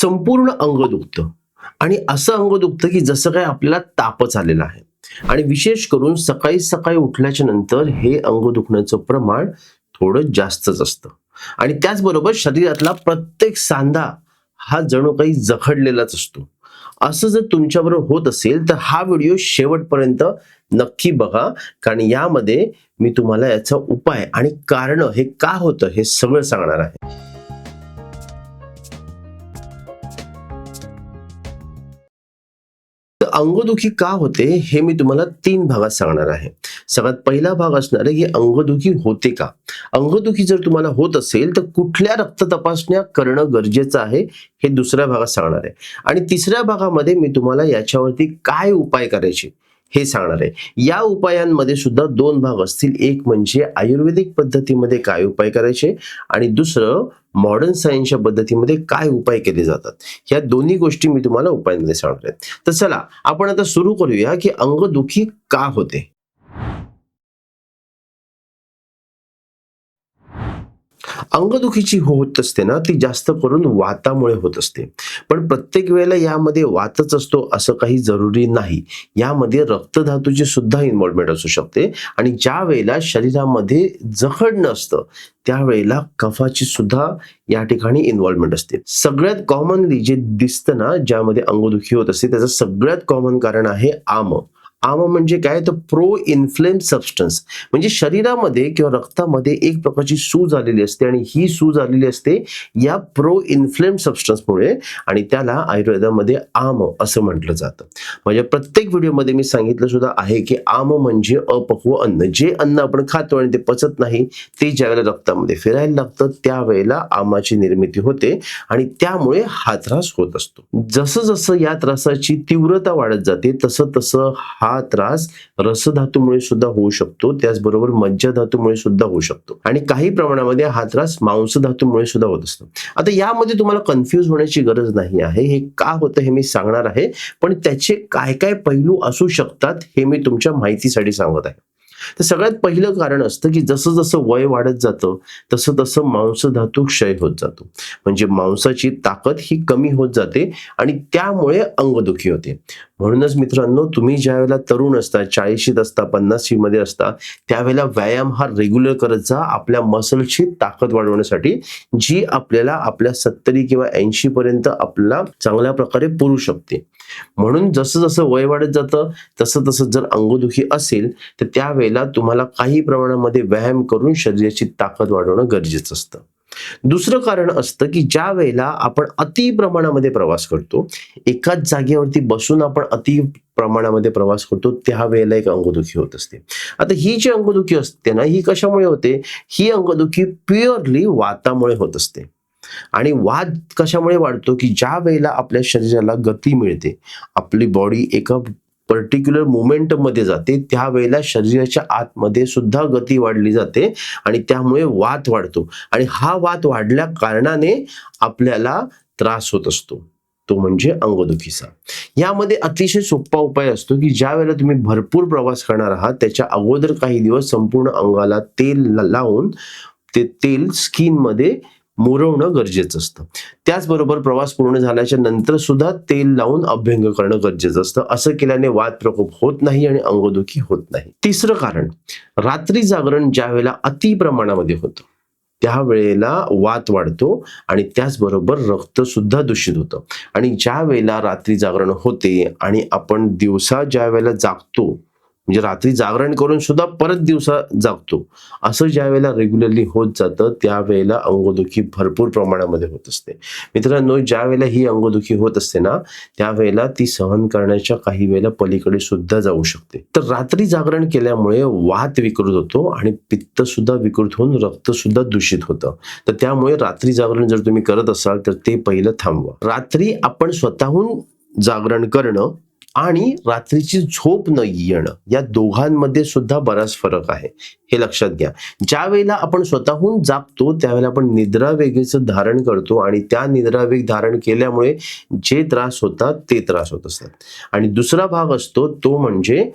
संपूर्ण अंग दुखतं. आणि असं अंग दुखतं की जसं काय आपल्याला तापच आलेला आहे. आणि विशेष करून सकाळी सकाळी उठल्याच्या नंतर हे अंग दुखण्याचं प्रमाण थोडं जास्तच असतं. आणि त्याचबरोबर शरीरातला प्रत्येक सांधा हा जणू काही जखडलेलाच असतो. असं जर तुमच्याबरोबर होत असेल तर हा व्हिडिओ शेवटपर्यंत नक्की बघा. कारण यामध्ये मी तुम्हाला याचा उपाय आणि कारण हे का होतं हे सगळं सांगणार आहे. अंगदुखी का होते हे मी तुम्हाला तीन भागात सांगणार आहे. सगळ्यात पहिला भाग असणार आहे की अंगदुखी होते का? अंगदुखी जर तुम्हाला होत असेल तर कुठल्या रक्त तपासण्या करणं गरजेचं आहे हे दुसऱ्या भागात सांगणार आहे. आणि तिसऱ्या भागामध्ये मी तुम्हाला याच्यावरती काय उपाय करायचे? हे सांगणार आहे. या उपायांमध्ये सुद्धा दोन भाग असतील. एक म्हणजे आयुर्वेदिक पद्धतीमध्ये काय उपाय करायचे आणि दुसरं मॉडर्न सायन्सच्या पद्धतीमध्ये काय उपाय केले जातात. ह्या दोन्ही गोष्टी मी तुम्हाला उपायांमध्ये सांगणार आहेत तर चला आपण आता सुरू करूया की अंगदुखी का होते? अंगदुखीची होत असते ना ती जास्त करून वातामुळे होत असते. पण प्रत्येक वेळेला यामध्ये वातच असतो असं काही जरुरी नाही. यामध्ये रक्तधातूची सुद्धा इन्व्हॉल्वमेंट असू शकते. आणि ज्या वेळेला शरीरामध्ये जखड नसतं त्यावेळेला कफाची सुद्धा या ठिकाणी इन्व्हॉल्वमेंट असते. सगळ्यात कॉमनली जे दिसतं ना ज्यामध्ये अंगदुखी होत असते त्याचं सगळ्यात कॉमन कारण आहे आम. आम म्हणजे काय? तर प्रो इन्फ्लेम सबस्टन्स म्हणजे शरीरामध्ये किंवा रक्तामध्ये एक प्रकारची सूज आलेली असते आणि ही सूज आलेली असते या प्रो इन्फ्लेम सबस्टन्समुळे आणि त्याला आयुर्वेदामध्ये आम असं म्हटलं जातं. म्हणजे प्रत्येक व्हिडिओमध्ये मी सांगितलं सुद्धा आहे की आम म्हणजे अपक्व अन्न. जे अन्न आपण खातो आणि ते पचत नाही ते ज्यावेळेला रक्तामध्ये फिरायला लागतं त्यावेळेला आमाची निर्मिती होते आणि त्यामुळे हा त्रास होत असतो. जसं जसं या त्रासाची तीव्रता वाढत जाते तसं तसं हा हा त्रास रसधातूमुळे सुद्धा होऊ शकतो त्याचबरोबर मज्जाधातूमुळे सुद्धा होऊ शकतो. आणि काही प्रमाणामध्ये हा त्रास मांस धातूमुळे सुद्धा होत असतो. आता यामध्ये तुम्हाला कन्फ्युज होण्याची गरज नाही आहे. हे का होतं हे मी सांगणार आहे. पण त्याचे काय काय पैलू असू शकतात हे मी तुमच्या माहितीसाठी सांगत आहे. तर सगळ्यात पहिलं कारण असतं की जसं जसं वय वाढत जातं तसं तसं मांसधातू क्षय होत जातो. म्हणजे मांसाची ताकद ही कमी होत जाते आणि त्यामुळे अंगदुखी होते. म्हणूनच मित्रांनो तुम्ही ज्या वेळेला तरुण असता चाळीशीत असता पन्नासशी मध्ये असता त्यावेळेला व्यायाम हा रेग्युलर करत जा. आपल्या मसलची ताकद वाढवण्यासाठी जी आपल्याला आपल्या सत्तरी किंवा ऐंशी पर्यंत आपल्याला चांगल्या प्रकारे पुरू शकते. म्हणून जसं जसं वय वाढत जातं तसं तसं जर अंगदुखी असेल तर त्यावेळेला तुम्हाला काही प्रमाणामध्ये व्यायाम करून शरीराची ताकद वाढवणं गरजेचं असतं. दुसरं कारण असतं की ज्या वेळेला आपण अति प्रमाणामध्ये प्रवास करतो एकाच जागेवरती बसून आपण अति प्रमाणामध्ये प्रवास करतो त्या वेळेला एक अंगदुखी होत असते. आता ही जी अंगदुखी असते ना ही कशामुळे होते? ही अंगदुखी प्युअरली वातामुळे होत असते. आणि वाद कशामुळे वाढतो? की ज्या वेळेला आपल्या शरीराला गती मिळते आपली बॉडी एका पर्टिक्युलर मुवमेंटमध्ये जाते त्यावेळेला शरीराच्या आतमध्ये सुद्धा गती वाढली जाते आणि त्यामुळे वात वाढतो. आणि हा वात वाढल्या कारणाने आपल्याला त्रास होत असतो. तो म्हणजे अंगदुखीचा. यामध्ये अतिशय सोपा उपाय असतो की ज्या वेळेला तुम्ही भरपूर प्रवास करणार आहात त्याच्या अगोदर काही दिवस संपूर्ण अंगाला तेल लावून ते तेल स्किनमध्ये मुरवणं गरजेचं असतं. त्याचबरोबर प्रवास पूर्ण झाल्याच्यानंतर सुद्धा तेल लावून अभ्यंग करणं गरजेचं असतं. असं केल्याने वाद प्रकोप होत नाही आणि अंगदुखी होत नाही. तिसरं कारण रात्री जागरण ज्या वेळेला अति प्रमाणामध्ये होतं त्यावेळेला वात वाढतो आणि त्याचबरोबर रक्त सुद्धा दूषित होतं. आणि ज्या वेळेला रात्री जागरण होते आणि आपण दिवसा ज्या वेळेला जागतो म्हणजे रात्री जागरण करून सुद्धा परत दिवसा जागतो. असं ज्या वेळेला रेग्युलरली होत जातं त्यावेळेला अंगदुखी भरपूर प्रमाणामध्ये होत असते. मित्रांनो ज्या वेळेला ही अंगदुखी होत असते ना त्यावेळेला ती सहन करण्याच्या काही वेळेला पलीकडे सुद्धा जाऊ शकते. तर रात्री जागरण केल्यामुळे वात विकृत होतो आणि पित्त सुद्धा विकृत होऊन रक्त सुद्धा दूषित होतं. तर त्यामुळे रात्री जागरण जर तुम्ही करत असाल तर ते पहिलं थांबवा. रात्री आपण स्वतःहून जागरण करणं आणि रात्रीची झोप न येणं या दोघांमध्ये सुद्धा बराच फरक आहे. हे लक्षात घ्या. ज्या वेळेला आपण स्वतःहून जागतो त्यावेळेला आपण निद्रावेगेचं धारण करतो आणि त्या निद्रावेग धारण केल्यामुळे जे त्रास होतात ते त्रास होत असतात. आणि दुसरा भाग असतो तो म्हणजे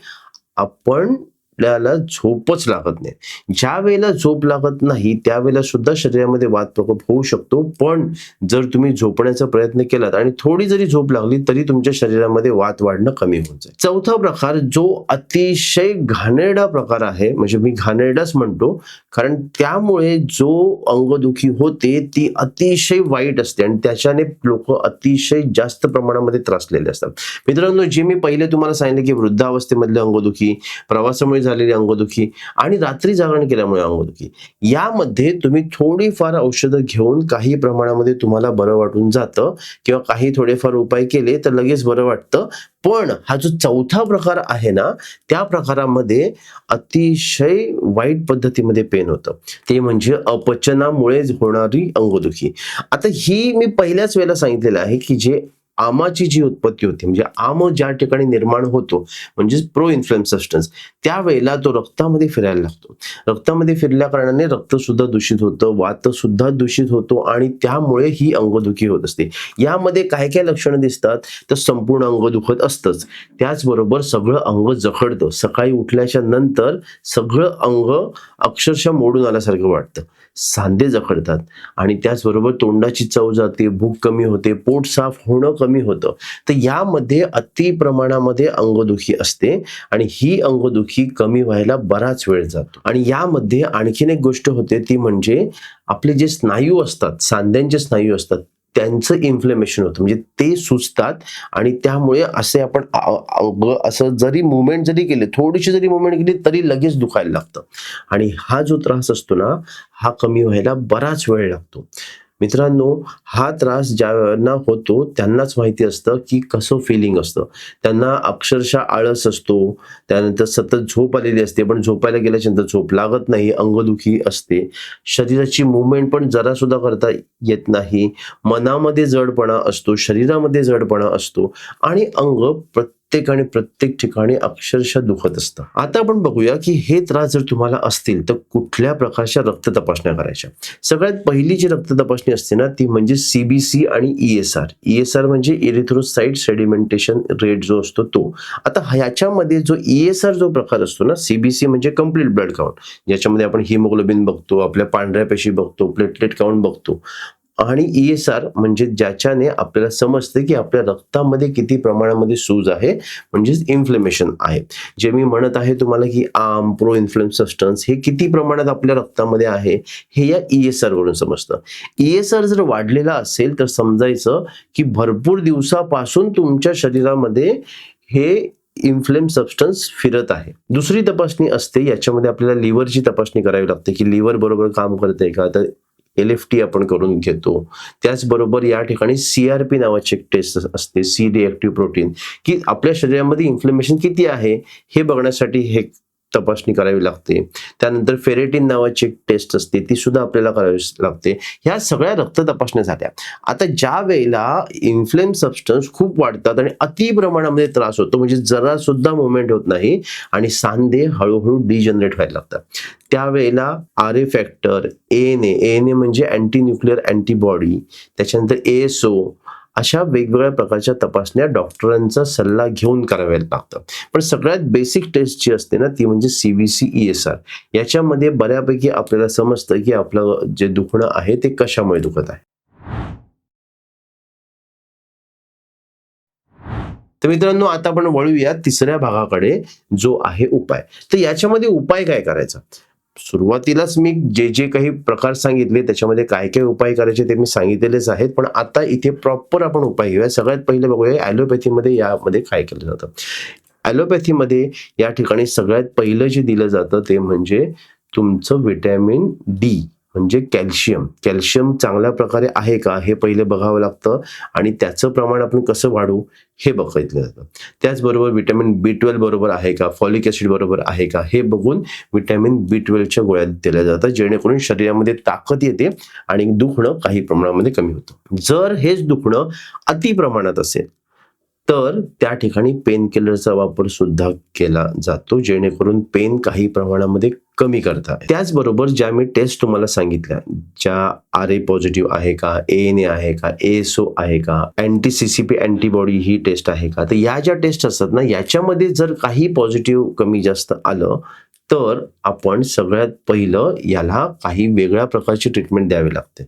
आपण आपल्याला झोपच लागत नाही. ज्या वेळेला झोप लागत नाही त्यावेळेला सुद्धा शरीरामध्ये वाद प्रकोप होऊ शकतो. पण जर तुम्ही झोपण्याचा प्रयत्न केलात आणि थोडी जरी झोप लागली तरी तुमच्या शरीरामध्ये वात वाढणं कमी होऊन जाईल. चौथा प्रकार जो अतिशय घाणेरडा प्रकार आहे म्हणजे मी घाणेरडाच म्हणतो कारण त्यामुळे जो अंगदुखी होते ती अतिशय वाईट असते आणि त्याच्याने लोक अतिशय जास्त प्रमाणामध्ये त्रासलेले असतात. मित्रांनो जे मी पहिले तुम्हाला सांगितले की वृद्धावस्थेमधले अंगदुखी प्रवासामुळे झालेली अंगदुखी आणि रात्री जागरण केल्यामुळे अंगदुखी. यामध्ये तुम्ही थोडीफार औषधं घेऊन काही प्रमाणामध्ये तुम्हाला बरं वाटून जातं किंवा काही थोडेफार उपाय केले तर लगेच बरं वाटतं. पण हा जो चौथा प्रकार आहे ना त्या प्रकारामध्ये अतिशय वाईट पद्धतीमध्ये पेन होतं. ते म्हणजे अपचनामुळे होणारी अंगदुखी. आता ही मी पहिल्याच वेळेला सांगितलेलं आहे की जे आमाची जी उत्पत्ती होती म्हणजे आम ज्या ठिकाणी निर्माण होतो म्हणजेच प्रो इन्फ्लेम सबस्टन्स त्यावेळेला तो रक्तामध्ये फिरायला लागतो. रक्तामध्ये फिरल्या कारणाने रक्त सुद्धा दूषित होतं वात सुद्धा दूषित होतो आणि त्यामुळे ही अंगदुखी होत असते. यामध्ये काय काय लक्षणं दिसतात? तर संपूर्ण अंग दुखत असतंच. त्याचबरोबर सगळं अंग जखडतं. सकाळी उठल्याच्या नंतर सगळं अंग अक्षरशः मोडून आल्यासारखं वाटतं. सांधे जखडतात आणि त्याचबरोबर तोंडाची चव जाते भूक कमी होते पोट साफ होणं कमी होतं. तर यामध्ये अति प्रमाणामध्ये अंगदुखी असते आणि ही अंगदुखी कमी व्हायला बराच वेळ जातो. आणि यामध्ये आणखीन एक गोष्ट होते ती म्हणजे आपले जे स्नायू असतात सांध्यांचे स्नायू असतात त्यांचं इन्फ्लेमेशन होतं. म्हणजे ते सुचतात आणि त्यामुळे असे आपण असं जरी मुवमेंट जरी केले थोडीशी जरी मुवमेंट केली तरी लगेच दुखायला लागतं. आणि हा जो त्रास असतो ना हा कमी व्हायला बराच वेळ लागतो. मित्रांनो हा त्रास ज्यांना होतो त्यांनाच माहिती असतं की कसं फिलिंग असतं. त्यांना अक्षरशः आळस असतो त्यानंतर सतत झोप आलेली असते पण झोपायला गेल्याच्यानंतर झोप लागत नाही अंगदुखी असते. शरीराची मुवमेंट पण जरा सुद्धा करता येत नाही. मनामध्ये जडपणा असतो शरीरामध्ये जडपणा असतो आणि अंग प्रत्येक आणि प्रत्येक ठिकाणी अक्षरशः दुखत असतं. आता आपण बघूया की हे त्रास जर तुम्हाला असतील तर कुठल्या प्रकारच्या रक्त तपासण्या करायच्या? सगळ्यात पहिली जी रक्त तपासणी असते ना ती म्हणजे सीबीसी आणि ईएसआर ईएसआर म्हणजे इरिथ्रोसाइट सेडिमेंटेशन रेट जो असतो तो. आता ह्याच्यामध्ये जो ईएसआर जो प्रकार असतो ना सीबीसी म्हणजे कंप्लीट ब्लड काउंट ज्याच्यामध्ये आपण हिमोग्लोबिन बघतो आपल्या पांढऱ्या पेशी बघतो प्लेटलेट काउंट बघतो. आणि ईएसआर म्हणजे ज्याच्याने आपल्याला समजते की आपल्या रक्तामध्ये किती प्रमाणामध्ये सूज आहे म्हणजेच इन्फ्लेमेशन आहे. जे मी म्हणत आहे तुम्हाला की आम प्रो इन्फ्लेम सबस्टन्स हे किती प्रमाणात आपल्या रक्तामध्ये आहे हे या ईएसआर वरून समजतं. ईएसआर जर वाढलेला असेल तर समजायचं की भरपूर दिवसापासून तुमच्या शरीरामध्ये हे इन्फ्लेम सबस्टन्स फिरत आहे. दुसरी तपासणी असते याच्यामध्ये आपल्याला लिव्हरची तपासणी करावी लागते की लिव्हर बरोबर काम करते का? तर एल एफ टी आपण करून घेतो. त्याचबरोबर या ठिकाणी सीआरपी नावाची एक टेस्ट असते सी रिएक्टिव्ह प्रोटीन की आपल्या शरीरामध्ये इन्फ्लेमेशन किती आहे हे बघण्यासाठी हे तपासणी करावी लागते. त्यानंतर फेरेटिन नावाची एक टेस्ट असते ती सुद्धा आपल्याला करावी लागते. ह्या सगळ्या रक्त तपासण्या झाल्या. आता ज्या वेळेला इन्फ्लेम सबस्टन्स खूप वाढतात आणि अति प्रमाणामध्ये त्रास होतो म्हणजे जरा सुद्धा मुवमेंट होत नाही आणि सांधे हळूहळू डिजनरेट व्हायला लागतात. त्यावेळेला R A factor N A N A म्हणजे अँटी न्यूक्लिअर अँटीबॉडी त्याच्यानंतर एएसओ अशा वेगवेगळ्या प्रकारच्या तपासण्या डॉक्टरांचा सल्ला घेऊन कराव्या लागतं. पण सगळ्यात बेसिक टेस्ट जी असते ना ती म्हणजे सीबीसी आर याच्यामध्ये बऱ्यापैकी आपल्याला समजतं की आपलं जे दुखणं आहे ते कशामुळे दुखत आहे. तर मित्रांनो आता आपण वळूया तिसऱ्या भागाकडे जो आहे उपाय. तर याच्यामध्ये उपाय काय करायचा? सुरुवातीलाच मी जे जे काही प्रकार सांगितले त्याच्यामध्ये काय काय उपाय करायचे ते मी सांगितलेलेच आहेत. पण आता इथे प्रॉपर आपण उपाय घेऊया. सगळ्यात पहिले बघूया ॲलोपॅथीमध्ये यामध्ये काय केलं जातं? ॲलोपॅथीमध्ये या ठिकाणी सगळ्यात पहिलं जे दिलं जातं ते म्हणजे तुमचं विटॅमिन डी म्हणजे कॅल्शियम. कॅल्शियम चांगल्या प्रकारे आहे का हे पहिले बघावं लागतं आणि त्याचं प्रमाण आपण कसं वाढवू हे बघितलं जातं. त्याचबरोबर विटॅमिन बी ट्वेल्व बरोबर आहे का? फॉलिक ॲसिड बरोबर आहे का? हे बघून विटॅमिन बी ट्वेल्वच्या गोळ्या दिल्या जातात जेणेकरून शरीरामध्ये ताकद येते आणि दुखणं काही प्रमाणामध्ये कमी होतं. जर हेच दुखणं अति प्रमाणात असेल तर त्या ठिकाणी पेन किलरचा वापर सुद्धा केला जातो जेणेकरून पेन काही प्रमाणामध्ये कमी करता त्याचबरोबर ज्या मी टेस्ट तुम्हाला सांगितल्या ज्या आर ए पॉझिटिव्ह आहे का ए एन ए आहे का एएसओ आहे का अँटी सीसीपी अँटीबॉडी ही टेस्ट आहे का तर या ज्या टेस्ट असतात ना याच्यामध्ये जर काही पॉझिटिव्ह कमी जास्त आलं तर आपण सगळ्यात पहिलं याला काही वेगळ्या प्रकारची ट्रीटमेंट द्यावी लागते.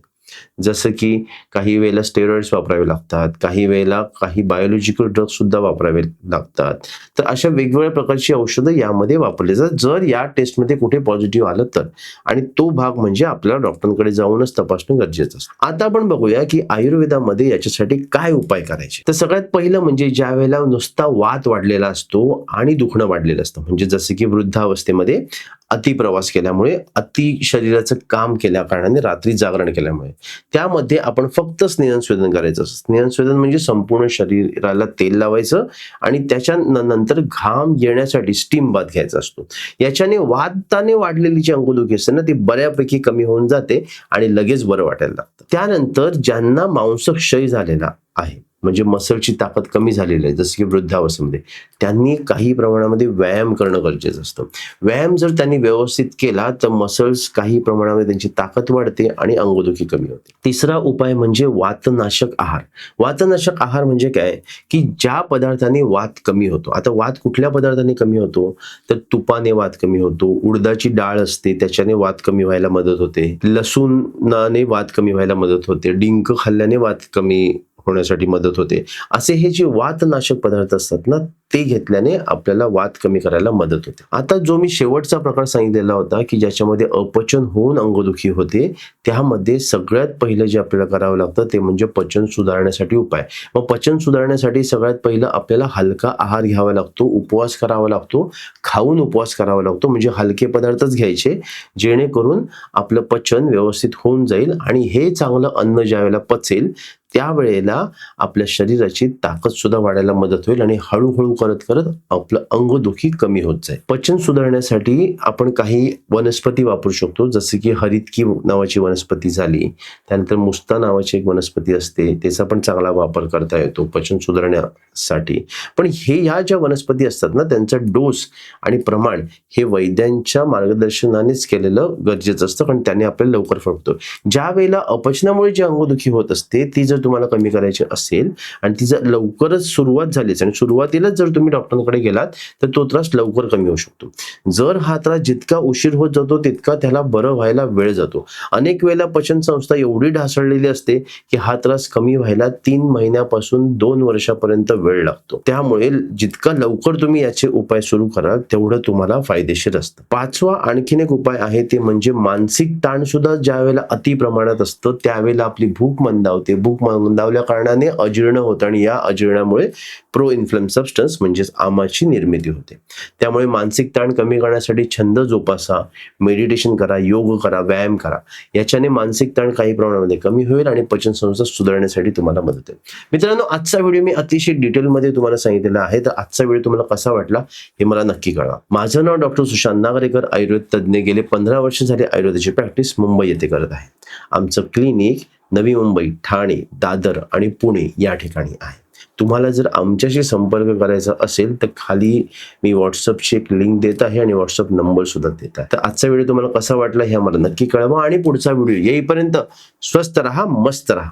जसं की काही वेळेला स्टेरॉइड्स वापरावे लागतात काही वेळेला काही बायोलॉजिकल ड्रग्स सुद्धा वापरावे लागतात. तर अशा वेगवेगळ्या प्रकारची औषधं यामध्ये वापरली जातात. जर या टेस्टमध्ये कुठे पॉझिटिव्ह आलं तर. आणि तो भाग म्हणजे आपल्याला डॉक्टरांकडे जाऊनच तपासणं गरजेचं असतं. आता आपण बघूया की आयुर्वेदामध्ये याच्यासाठी काय उपाय करायचे. तर सगळ्यात पहिलं म्हणजे ज्या वेळेला नुसता वात वाढलेला असतो आणि दुखणं वाढलेलं असतं. म्हणजे जसं की वृद्धावस्थेमध्ये अति प्रवास केल्यामुळे अति शरीराचं काम केल्या कारणाने रात्री जागरण केल्यामुळे. त्यामध्ये आपण फक्त स्नेहस्वेदन करायचं. असतं स्नेहस्वेदन म्हणजे संपूर्ण शरीराला तेल लावायचं आणि त्याच्या नंतर घाम येण्यासाठी स्टीम बाथ घ्यायचा असतो. याच्याने वाताने वाढलेली जी अंगदुखी असते ना ती बऱ्यापैकी कमी होऊन जाते आणि लगेच बरं वाटायला लागतं. त्यानंतर ज्यांना मांसक्षय झालेला आहे म्हणजे मसलची ताकद कमी झालेली आहे जसं की वृद्धावस्थेमध्ये. त्यांनी काही प्रमाणामध्ये व्यायाम करणं गरजेचं असतं. व्यायाम जर त्यांनी व्यवस्थित केला तर मसल्स काही प्रमाणामध्ये त्यांची ताकद वाढते आणि अंगदुखी कमी होते. तिसरा उपाय म्हणजे वातनाशक आहार. वातनाशक आहार म्हणजे काय? की ज्या पदार्थाने वात कमी होतो. आता वात कुठल्या पदार्थाने कमी होतो? तर तुपाने वात कमी होतो उडदाची डाळ असते त्याच्याने वात कमी व्हायला मदत होते लसूणाने वात कमी व्हायला मदत होते डिंक खाल्ल्याने वात कमी होण्यासाठी मदत होते. असे हे जे वातनाशक पदार्थ असतात ना ते घेतल्याने आपल्याला वात कमी करायला मदत होते. आता जो मी शेवटचा प्रकार सांगितलेला होता की ज्याच्यामध्ये अपचन होऊन अंगदुखी होते त्यामध्ये सगळ्यात पहिलं जे आपल्याला करावं लागतं ते म्हणजे पचन सुधारण्यासाठी उपाय. मग पचन सुधारण्यासाठी सगळ्यात पहिलं आपल्याला हलका आहार घ्यावा लागतो उपवास करावा लागतो खाऊन उपवास करावा लागतो म्हणजे हलके पदार्थच घ्यायचे जेणेकरून आपलं पचन व्यवस्थित होऊन जाईल आणि हे चांगलं अन्न ज्यावेळेला पचेल त्यावेळेला आपल्या शरीराची ताकद सुद्धा वाढायला मदत होईल आणि हळूहळू करत करत आपलं अंगदुखी कमी होत जाईल. पचन सुधारण्यासाठी आपण काही वनस्पती वापरू शकतो. जसं की हरितकी नावाची वनस्पती झाली. त्यानंतर मुस्ता नावाची एक वनस्पती असते. त्याचा पण चांगला वापर करता येतो पचन सुधारण्यासाठी. पण हे ह्या ज्या वनस्पती असतात ना त्यांचा डोस आणि प्रमाण हे वैद्यांच्या मार्गदर्शनानेच केलेलं गरजेचं असतं. कारण त्याने आपल्याला लवकर फळतो ज्या वेळेला अपचनामुळे जी अंगदुखी होत असते ती जर तुम्हाला कमी करायची असेल आणि ती जर लवकरच सुरुवात झालीच आणि सुरुवातीलाच जर तुम्ही डॉक्टरांकडे गेलात तर तो त्रास लवकर कमी होऊ शकतो. जर हा त्रास जितका उशीर होत जातो तितका त्याला बरं व्हायला वेळ जातो. अनेक वेळेला पचन संस्था एवढी ढासळलेली असते की हा त्रास कमी व्हायला तीन महिन्यापासून दोन वर्षापर्यंत वेळ लागतो. त्यामुळे जितका लवकर तुम्ही याचे उपाय सुरू कराल तेवढं तुम्हाला फायदेशीर असतं. पाचवा आणखीन एक उपाय आहे ते म्हणजे मानसिक ताण सुद्धा ज्या वेळेला अति प्रमाणात असतं त्यावेळेला आपली भूक मंदावते. भूक मंदावल्या कारणाने अजीर्ण होतं आणि या अजीर्णामुळे प्रो इन्फ्लम सबस्टन्स म्हणजेच आमाची निर्मिती होते. त्यामुळे मानसिक ताण कमी करण्यासाठी छंद जोपासा मेडिटेशन करा योग करा व्यायाम करा. याच्याने मानसिक ताण काही प्रमाणामध्ये कमी होईल आणि पचन संस्था सुधारण्यासाठी तुम्हाला मदत होईल. मित्रांनो आजचा व्हिडिओ मी अतिशय डिटेलमध्ये तुम्हाला सांगितलेला आहे. तर आजचा व्हिडिओ तुम्हाला कसा वाटला हे मला नक्की कळवा. माझं नाव डॉक्टर सुशांत नागरेकर आयुर्वेद तज्ज्ञ गेले पंधरा वर्ष झाले आयुर्वेदाची प्रॅक्टिस मुंबई येथे करत आहे. आमचं क्लिनिक नवी मुंबई ठाणे दादर आणि पुणे या ठिकाणी आहे. तुम्हाला जर आमच्याशी संपर्क करायचा असेल तर खाली मी व्हॉट्सअपची एक लिंक देत आहे आणि व्हॉट्सअप नंबर सुद्धा देत आहे. तर आजचा व्हिडिओ तुम्हाला कसा वाटला हे आम्हाला नक्की कळवा आणि पुढचा व्हिडिओ येईपर्यंत स्वस्त राहा मस्त राहा.